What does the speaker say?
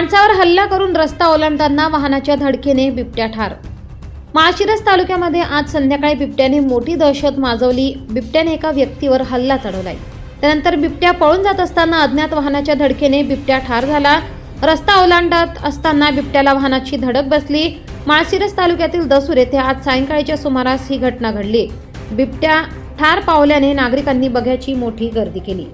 माणसावर हल्ला करून रस्ता ओलांडताना वाहनाच्या धडकेने बिबट्या ठार. माळशिरस तालुक्यामध्ये आज संध्याकाळी बिबट्याने मोठी दहशत माजवली. बिबट्याने एका व्यक्तीवर हल्ला चढवलाय. त्यानंतर बिबट्या पळून जात असताना अज्ञात वाहनाच्या धडकेने बिबट्या ठार झाला. रस्ता ओलांडत असताना बिबट्याला वाहनाची धडक बसली. माळशिरस तालुक्यातील दसूर येथे आज सायंकाळीच्या सुमारास ही घटना घडली. बिबट्या ठार पावल्याने नागरिकांनी बघ्याची मोठी गर्दी केली.